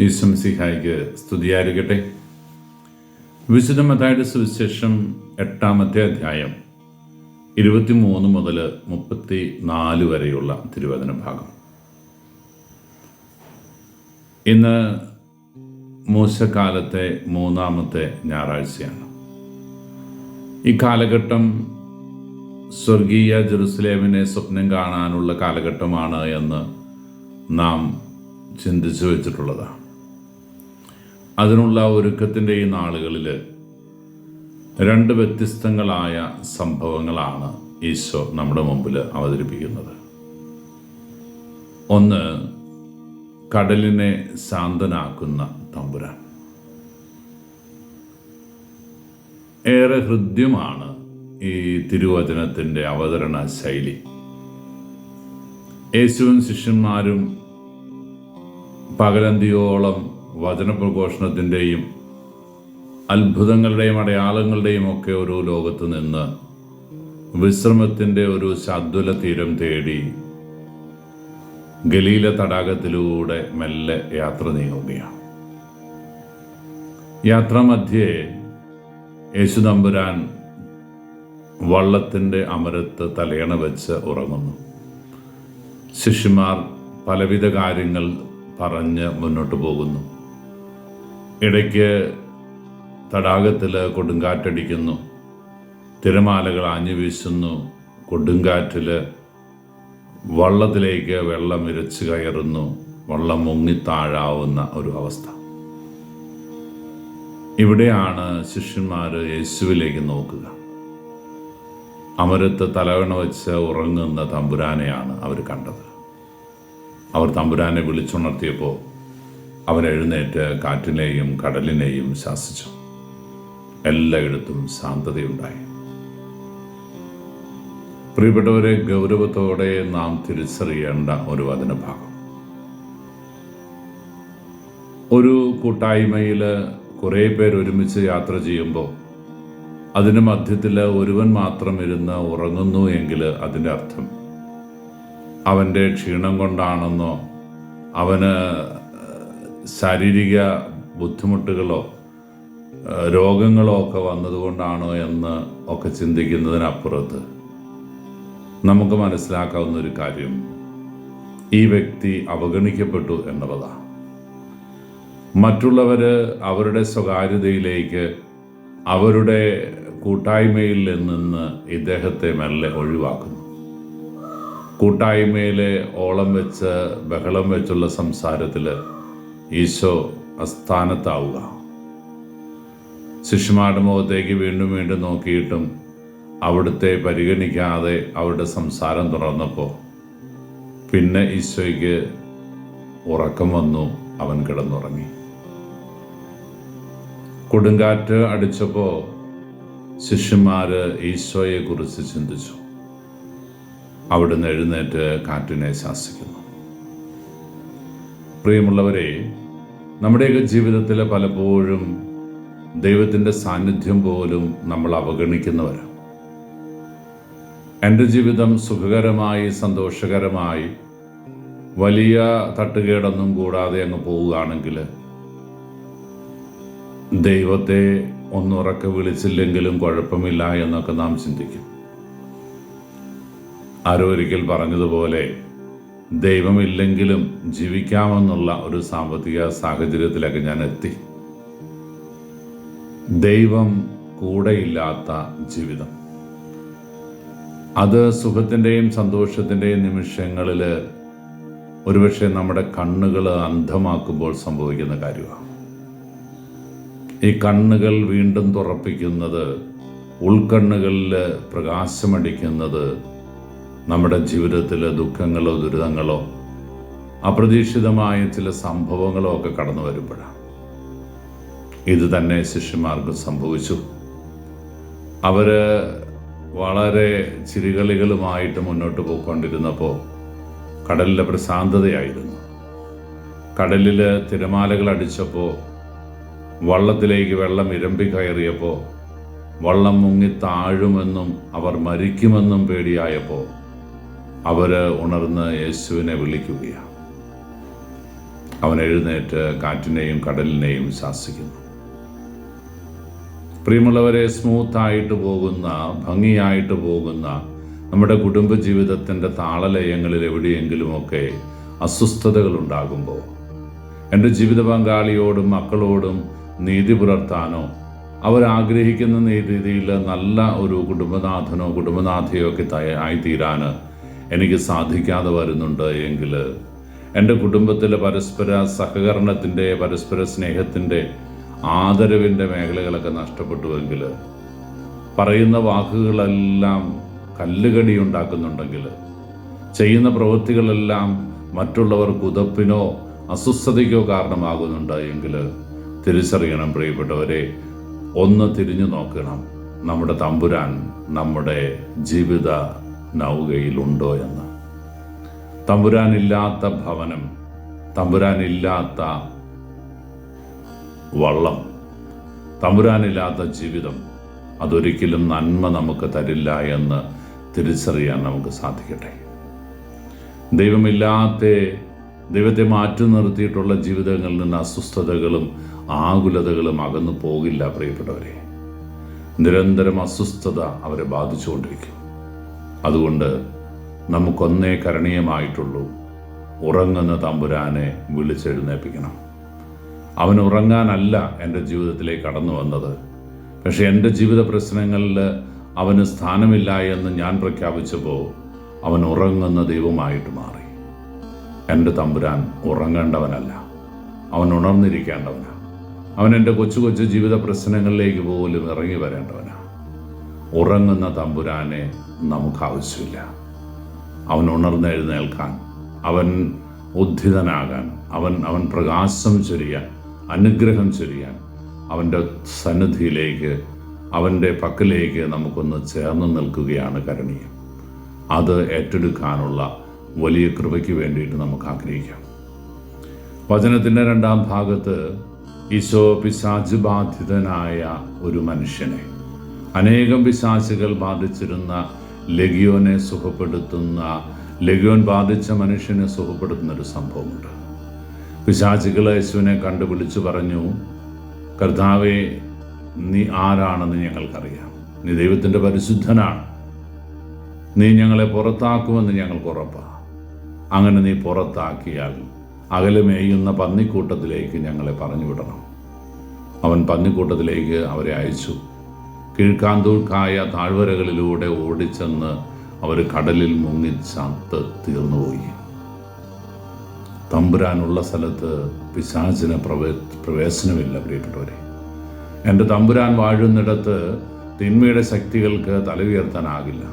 ഈശ്വംസിഹായിക്ക് സ്തുതിയായിരിക്കട്ടെ. വിശുദ്ധ മതായുടെ സുവിശേഷം എട്ടാമത്തെ അധ്യായം ഇരുപത്തിമൂന്ന് മുതൽ മുപ്പത്തി നാല് വരെയുള്ള തിരുവചന ഭാഗം. ഇന്ന് മൂശക്കാലത്തെ മൂന്നാമത്തെ ഞായറാഴ്ചയാണ്. ഈ കാലഘട്ടം സ്വർഗീയ ജെറുസലേമിനെ സ്വപ്നം കാണാനുള്ള കാലഘട്ടമാണ് എന്ന് നാം ചിന്തിച്ചു വെച്ചിട്ടുള്ളതാണ്. അതിനുള്ള ഒരുക്കത്തിന്റെ ഈ നാളുകളിൽ രണ്ട് വ്യത്യസ്തങ്ങളായ സംഭവങ്ങളാണ് ഈശോ നമ്മുടെ മുമ്പിൽ അവതരിപ്പിക്കുന്നത്. ഒന്ന് കടലിനെ ശാന്തനാക്കുന്ന തമ്പുരാൻ. ഏറെ ഹൃദ്യമാണ് ഈ തിരുവചനത്തിന്റെ അവതരണ ശൈലി. യേശുവും ശിഷ്യന്മാരും പകലന്തിയോളം വചനപ്രഘോഷണത്തിന്റെയും അത്ഭുതങ്ങളുടെയും അടയാളങ്ങളുടെയും ഒക്കെ ഒരു ലോകത്ത് നിന്ന് വിശ്രമത്തിന്റെ ഒരു ശാദ്വല തീരം തേടി ഗലീല തടാകത്തിലൂടെ മെല്ലെ യാത്ര നീങ്ങുകയാണ്. യാത്രാമധ്യേ യേശുദമ്പുരാൻ വള്ളത്തിന്റെ അമരത്ത് തലയണ വെച്ച് ഉറങ്ങുന്നു. ശിഷ്യന്മാർ പലവിധ കാര്യങ്ങൾ പറഞ്ഞ് മുന്നോട്ട് പോകുന്നു. ഇടയ്ക്ക് തടാകത്തിൽ കൊടുങ്കാറ്റടിക്കുന്നു തിരമാലകൾ ആഞ്ഞു വീശുന്നു. കൊടുങ്കാറ്റിൽ വള്ളത്തിലേക്ക് വെള്ളം ഇരച്ചു കയറുന്നു. വള്ളം മുങ്ങിത്താഴാവുന്ന ഒരു അവസ്ഥ. ഇവിടെയാണ് ശിഷ്യന്മാർ യേശുവിലേക്ക് നോക്കുക. അമരത്ത് തലവണ വെച്ച് ഉറങ്ങുന്ന തമ്പുരാനെയാണ് അവർ കണ്ടത്. അവർ തമ്പുരാനെ വിളിച്ചുണർത്തിയപ്പോൾ അവൻ എഴുന്നേറ്റ് കാറ്റിനെയും കടലിനെയും ശാസിച്ചു. എല്ലായിടത്തും ശാന്തതയുണ്ടായി. പ്രിയപ്പെട്ടവരെ ഗൗരവത്തോടെ നാം തിരിച്ചറിയേണ്ട ഒരു വചനഭാഗം. ഒരു കൂട്ടായ്മയിൽ കുറേ പേർ ഒരുമിച്ച് യാത്ര ചെയ്യുമ്പോൾ അതിന് മധ്യത്തിൽ ഒരുവൻ മാത്രം ഇരുന്ന് ഉറങ്ങുന്നു എങ്കിൽ അതിന്റെ അർത്ഥം അവന്റെ ക്ഷീണം കൊണ്ടാണെന്നോ അവന് ശാരീരിക ബുദ്ധിമുട്ടുകളോ രോഗങ്ങളോ ഒക്കെ വന്നതുകൊണ്ടാണോ എന്ന് ഒക്കെ ചിന്തിക്കുന്നതിനപ്പുറത്ത് നമുക്ക് മനസ്സിലാക്കാവുന്ന ഒരു കാര്യം ഈ വ്യക്തി അവഗണിക്കപ്പെട്ടു എന്നുള്ളതാണ്. മറ്റുള്ളവർ അവരുടെ സ്വകാര്യതയിലേക്ക് അവരുടെ കൂട്ടായ്മയിൽ നിന്ന് ഇദ്ദേഹത്തെ മെല്ലെ ഒഴിവാക്കുന്നു. കൂട്ടായ്മയിലെ ഓളം വെച്ച് ബഹളം വെച്ചുള്ള സംസാരത്തിൽ ഈശോ അസ്ഥാനത്താവുക ശിഷ്യന്മാരുടെ മുഖത്തേക്ക് വീണ്ടും വീണ്ടും നോക്കിയിട്ടും അവിടുത്തെ പരിഗണിക്കാതെ അവരുടെ സംസാരം തുറന്നപ്പോൾ പിന്നെ ഈശോയ്ക്ക് ഉറക്കം വന്നു അവൻ കിടന്നുറങ്ങി. കൊടുങ്കാറ്റ് അടിച്ചപ്പോൾ ശിഷ്യന്മാർ ഈശോയെക്കുറിച്ച് ചിന്തിച്ചു. അവിടുന്ന് എഴുന്നേറ്റ് കാറ്റിനെ ശാസിക്കുന്നു. പ്രിയമുള്ളവരെ നമ്മുടെയൊക്കെ ജീവിതത്തിൽ പലപ്പോഴും ദൈവത്തിന്റെ സാന്നിധ്യം പോലും നമ്മൾ അവഗണിക്കുന്നവരാണ് എന്റെ ജീവിതം സുഖകരമായി സന്തോഷകരമായി വലിയ തട്ടുകേടൊന്നും കൂടാതെ അങ്ങ് പോവുകയാണെങ്കിൽ ദൈവത്തെ ഒന്നുറക്കെ വിളിച്ചില്ലെങ്കിലും കുഴപ്പമില്ല എന്നൊക്കെ നാം ചിന്തിക്കും. ആരോ ഒരിക്കൽ പറഞ്ഞതുപോലെ ദൈവമില്ലെങ്കിലും ജീവിക്കാമെന്നുള്ള ഒരു സാമ്പത്തിക സാഹചര്യത്തിലൊക്കെ ഞാൻ എത്തി. ദൈവം കൂടെയില്ലാത്ത ജീവിതം. അത് സുഖത്തിന്റെയും സന്തോഷത്തിന്റെയും നിമിഷങ്ങളിൽ ഒരുപക്ഷെ നമ്മുടെ കണ്ണുകൾ അന്ധമാക്കുമ്പോൾ സംഭവിക്കുന്ന കാര്യമാണ്. ഈ കണ്ണുകൾ വീണ്ടും തുറപ്പിക്കുന്നത് ഉൾക്കണ്ണുകളിൽ പ്രകാശമടിക്കുന്നത് നമ്മുടെ ജീവിതത്തിലെ ദുഃഖങ്ങളോ ദുരിതങ്ങളോ അപ്രതീക്ഷിതമായ ചില സംഭവങ്ങളോ ഒക്കെ കടന്നു വരുമ്പോഴാണ്. ഇത് തന്നെ ശിഷ്യന്മാർക്ക് സംഭവിച്ചു. അവർ വളരെ ചിരികളികളുമായിട്ട് മുന്നോട്ട് പോയിക്കൊണ്ടിരുന്നപ്പോൾ കടലിലെ പ്രശാന്തതയായിരുന്നു. കടലിൽ തിരമാലകൾ അടിച്ചപ്പോൾ വള്ളത്തിലേക്ക് വെള്ളം ഇരമ്പി കയറിയപ്പോൾ വള്ളം മുങ്ങി താഴുമെന്നും അവർ മരിക്കുമെന്നും പേടിയായപ്പോൾ അവർ ഉണർന്ന് യേശുവിനെ വിളിക്കുകയാണ്. അവൻ എഴുന്നേറ്റ് കാറ്റിനെയും കടലിനെയും ശാസിക്കുന്നു. പ്രിയമുള്ളവരെ സ്മൂത്തായിട്ട് പോകുന്ന ഭംഗിയായിട്ട് പോകുന്ന നമ്മുടെ കുടുംബജീവിതത്തിന്റെ താളലയങ്ങളിൽ എവിടെയെങ്കിലുമൊക്കെ അസ്വസ്ഥതകൾ ഉണ്ടാകുമ്പോൾ എന്റെ ജീവിത പങ്കാളിയോടും മക്കളോടും നീതി പുലർത്താനോ അവരാഗ്രഹിക്കുന്ന രീതിയിൽ നല്ല ഒരു കുടുംബനാഥനോ കുടുംബനാഥയോ ഒക്കെ ആയിത്തീരാൻ എനിക്ക് സാധിക്കാതെ വരുന്നുണ്ട് എങ്കിൽ എന്റെ കുടുംബത്തിലെ പരസ്പര സഹകരണത്തിന്റെ പരസ്പര സ്നേഹത്തിന്റെ ആദരവിന്റെ മേഖലകളൊക്കെ നഷ്ടപ്പെട്ടുവെങ്കിൽ പറയുന്ന വാക്കുകളെല്ലാം കല്ലുകടി ഉണ്ടാക്കുന്നുണ്ടെങ്കിൽ ചെയ്യുന്ന പ്രവൃത്തികളെല്ലാം മറ്റുള്ളവർ കുതപ്പിനോ അസ്വസ്ഥതയ്ക്കോ കാരണമാകുന്നുണ്ട് എങ്കിൽ തിരിച്ചറിയണം പ്രിയപ്പെട്ടവരെ ഒന്ന് തിരിഞ്ഞു നോക്കണം. നമ്മുടെ തമ്പുരാൻ നമ്മുടെ ജീവിത നൗകയിലുണ്ടോ എന്ന്. തമ്പുരാനില്ലാത്ത ഭവനം തമ്പുരാനില്ലാത്ത വള്ളം തമ്പുരാനില്ലാത്ത ജീവിതം അതൊരിക്കലും നന്മ നമുക്ക് തരില്ല എന്ന് തിരിച്ചറിയാൻ നമുക്ക് സാധിക്കട്ടെ. ദൈവമില്ലാത്ത ദൈവത്തെ മാറ്റി നിർത്തിയിട്ടുള്ള ജീവിതങ്ങളിൽ നിന്ന് അസ്വസ്ഥതകളും ആകുലതകളും അകന്നു പോകില്ല പ്രിയപ്പെട്ടവരെ. നിരന്തരം അസ്വസ്ഥത അവരെ ബാധിച്ചുകൊണ്ടിരിക്കും. അതുകൊണ്ട് നമുക്കൊന്നേ കരണീയമായിട്ടുള്ളൂ ഉറങ്ങുന്ന തമ്പുരാനെ വിളിച്ചെഴുന്നേപ്പിക്കണം. അവൻ ഉറങ്ങാനല്ല എന്റെ ജീവിതത്തിലേക്ക് കടന്നു വന്നത്. പക്ഷെ എന്റെ ജീവിത പ്രശ്നങ്ങളിൽ അവന് സ്ഥാനമില്ല എന്ന് ഞാൻ പ്രഖ്യാപിച്ചപ്പോൾ അവൻ ഉറങ്ങുന്ന ദൈവമായിട്ട് മാറി. എന്റെ തമ്പുരാൻ ഉറങ്ങേണ്ടവനല്ല. അവൻ ഉണർന്നിരിക്കേണ്ടവനാണ് അവൻ എന്റെ കൊച്ചു കൊച്ചു ജീവിത പ്രശ്നങ്ങളിലേക്ക് പോലും ഇറങ്ങി വരേണ്ടവനാണ് ഉറങ്ങുന്ന തമ്പുരാനെ നമുക്ക് ആവശ്യമില്ല അവൻ ഉണർന്നെഴുന്നേൽക്കാൻ അവൻ ഉദ്ധിതനാകാൻ അവൻ അവൻ പ്രകാശം ചൊരിയാൻ അനുഗ്രഹം ചൊരിയാൻ അവന്റെ സന്നിധിയിലേക്ക് അവന്റെ പക്കലേക്ക് നമുക്കൊന്ന് ചേർന്ന് നിൽക്കുകയാണ് കരണീയം. അത് ഏറ്റെടുക്കാനുള്ള വലിയ കൃപയ്ക്ക് വേണ്ടിയിട്ട് നമുക്ക് ആഗ്രഹിക്കാം വചനത്തിന്റെ രണ്ടാം ഭാഗത്ത് ഈശോ പിശാജ് ബാധിതനായ ഒരു മനുഷ്യനെ അനേകം പിശാചുകൾ ബാധിച്ചിരുന്ന ലഗിയോനെ സുഖപ്പെടുത്തുന്ന ലഗിയോൻ ബാധിച്ച മനുഷ്യനെ സുഖപ്പെടുത്തുന്ന ഒരു സംഭവമുണ്ട്. പിശാചികൾ യേശുവിനെ കണ്ടു വിളിച്ചു പറഞ്ഞു കർത്താവെ നീ ആരാണെന്ന് ഞങ്ങൾക്കറിയാം. നീ ദൈവത്തിന്റെ പരിശുദ്ധനാണ്. നീ ഞങ്ങളെ പുറത്താക്കുമെന്ന് ഞങ്ങൾക്ക് ഉറപ്പാണ് അങ്ങനെ നീ പുറത്താക്കിയാൽ അകലെ മേയുന്ന പന്നിക്കൂട്ടത്തിലേക്ക് ഞങ്ങളെ പറഞ്ഞു വിടണം അവൻ പന്നിക്കൂട്ടത്തിലേക്ക് അവരെ അയച്ചു. കീഴ്ക്കാന്തൂർക്കായ താഴ്വരകളിലൂടെ ഓടിച്ചെന്ന് അവർ കടലിൽ മുങ്ങി ചത്ത് തീർന്നുപോയി. തമ്പുരാനുള്ള സ്ഥലത്ത് പിശാചിന് പ്രവേ പ്രവേശനമില്ല പ്രിയപ്പെട്ടവരെ. എന്റെ തമ്പുരാൻ വാഴുന്നിടത്ത് തിന്മയുടെ ശക്തികൾക്ക് തല ഉയർത്താനാകില്ല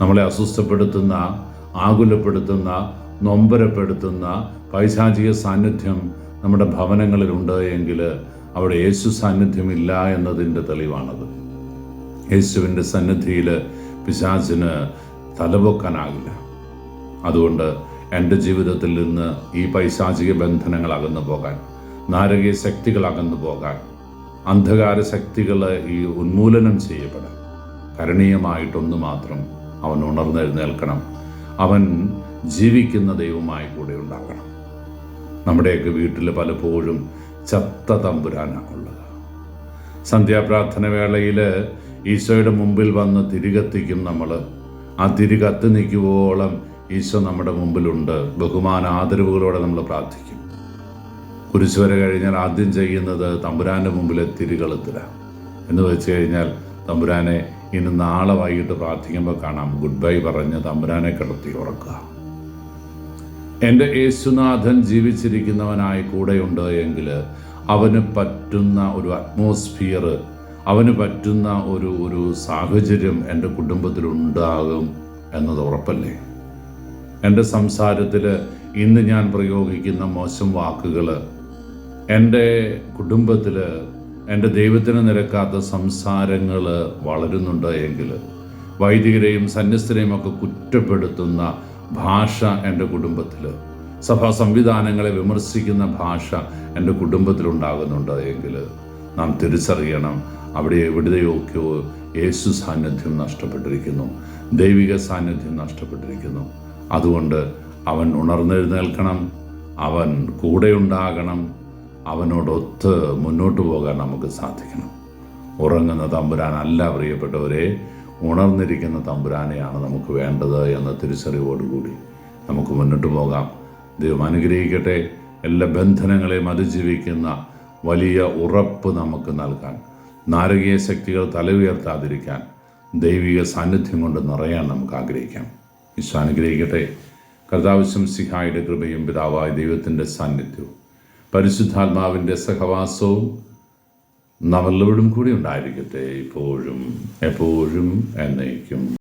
നമ്മളെ അസ്വസ്ഥപ്പെടുത്തുന്ന ആകുലപ്പെടുത്തുന്ന നൊമ്പരപ്പെടുത്തുന്ന പൈശാചിക സാന്നിധ്യം നമ്മുടെ ഭവനങ്ങളിലുണ്ട് എങ്കിൽ അവിടെ യേശു സാന്നിധ്യമില്ല എന്നതിന്റെ തെളിവാണത്. യേശുവിന്റെ സന്നിധിയിൽ പിശാചിന് തലപൊക്കാനാകില്ല. അതുകൊണ്ട് എന്റെ ജീവിതത്തിൽ നിന്ന് ഈ പൈശാചിക ബന്ധനങ്ങൾ അകന്നു പോകാൻ നാരകീയ ശക്തികൾ അകന്നു പോകാൻ അന്ധകാര ശക്തികൾ ഈ ഉന്മൂലനം ചെയ്യപ്പെടാൻ കരണീയമായിട്ടൊന്ന് മാത്രം അവൻ ഉണർന്നെഴുന്നേൽക്കണം. അവൻ ജീവിക്കുന്ന ദൈവമായി കൂടെ ഉണ്ടാകണം. നമ്മുടെയൊക്കെ വീട്ടിൽ പലപ്പോഴും ചത്ത തമ്പുരാനാണ് ഉള്ളത്. സന്ധ്യാപ്രാർത്ഥന വേളയിൽ ഈശോയുടെ മുമ്പിൽ വന്ന് തിരികത്തിക്കും നമ്മൾ ആ തിരികത്ത് നിൽക്കുവോളം ഈശോ നമ്മുടെ മുമ്പിലുണ്ട്. ബഹുമാന ആദരവുകളോടെ നമ്മൾ പ്രാർത്ഥിക്കും. കുരിശുവരെ കഴിഞ്ഞാൽ ആദ്യം ചെയ്യുന്നത് തമ്പുരാന്റെ മുമ്പിലെ തിരികളെത്തുക എന്ന് വെച്ച് കഴിഞ്ഞാൽ തമ്പുരാനെ ഇന്ന് നാളെ വൈകിട്ട് പ്രാർത്ഥിക്കുമ്പോൾ കാണാം. ഗുഡ് ബൈ പറഞ്ഞ് തമ്പുരാനെ കിടത്തി ഉറക്കുക. എന്റെ യേശുനാഥൻ ജീവിച്ചിരിക്കുന്നവനായി കൂടെയുണ്ട് എങ്കിൽ അവന് പറ്റുന്ന ഒരു അറ്റ്മോസ്ഫിയർ അവന് പറ്റുന്ന ഒരു ഒരു സാഹചര്യം എന്റെ കുടുംബത്തിലുണ്ടാകും എന്നത് ഉറപ്പല്ലേ? എന്റെ സംസാരത്തിൽ ഇന്ന് ഞാൻ പ്രയോഗിക്കുന്ന മോശം വാക്കുകൾ എന്റെ കുടുംബത്തിൽ എന്റെ ദൈവത്തിന് നിരക്കാത്ത സംസാരങ്ങൾ വളരുന്നുണ്ട് എങ്കിൽ വൈദികരെയും സന്യസ്തരെയും ഒക്കെ കുറ്റപ്പെടുത്തുന്ന ഭാഷ എന്റെ കുടുംബത്തിൽ സഭാ സംവിധാനങ്ങളെ വിമർശിക്കുന്ന ഭാഷ എന്റെ കുടുംബത്തിലുണ്ടാകുന്നുണ്ട് എങ്കിൽ നാം തിരിച്ചറിയണം അവിടെ എവിടെയൊക്കെയോ യേശു സാന്നിധ്യം നഷ്ടപ്പെട്ടിരിക്കുന്നു. ദൈവിക സാന്നിധ്യം നഷ്ടപ്പെട്ടിരിക്കുന്നു. അതുകൊണ്ട് അവൻ ഉണർന്നെഴുന്നേൽക്കണം. അവൻ കൂടെയുണ്ടാകണം. അവനോടൊത്ത് മുന്നോട്ട് പോകാൻ നമുക്ക് സാധിക്കണം. ഉറങ്ങുന്ന തമ്പുരാനല്ല പ്രിയപ്പെട്ടവരെ ഉണർന്നിരിക്കുന്ന തമ്പുരാനെയാണ് നമുക്ക് വേണ്ടത് എന്ന തിരിച്ചറിവോടുകൂടി നമുക്ക് മുന്നോട്ട് പോകാം. ദൈവം അനുഗ്രഹിക്കട്ടെ. എല്ലാ ബന്ധനങ്ങളെയും അതിജീവിക്കുന്ന വലിയ ഉറപ്പ് നമുക്ക് നൽകാൻ നാരകീയ ശക്തികൾ തല ഉയർത്താതിരിക്കാൻ ദൈവിക സാന്നിധ്യം കൊണ്ട് നിറയാൻ നമുക്ക് ആഗ്രഹിക്കാം. ഈശോ അനുഗ്രഹിക്കട്ടെ. കർത്താവശ്യം സിഹായുടെ കൃപയും പിതാവായ ദൈവത്തിന്റെ സാന്നിധ്യവും പരിശുദ്ധാത്മാവിന്റെ സഹവാസവും നമ്മളോടും കൂടി ഉണ്ടായിരിക്കട്ടെ. ഇപ്പോഴും എപ്പോഴും എന്നേക്കും.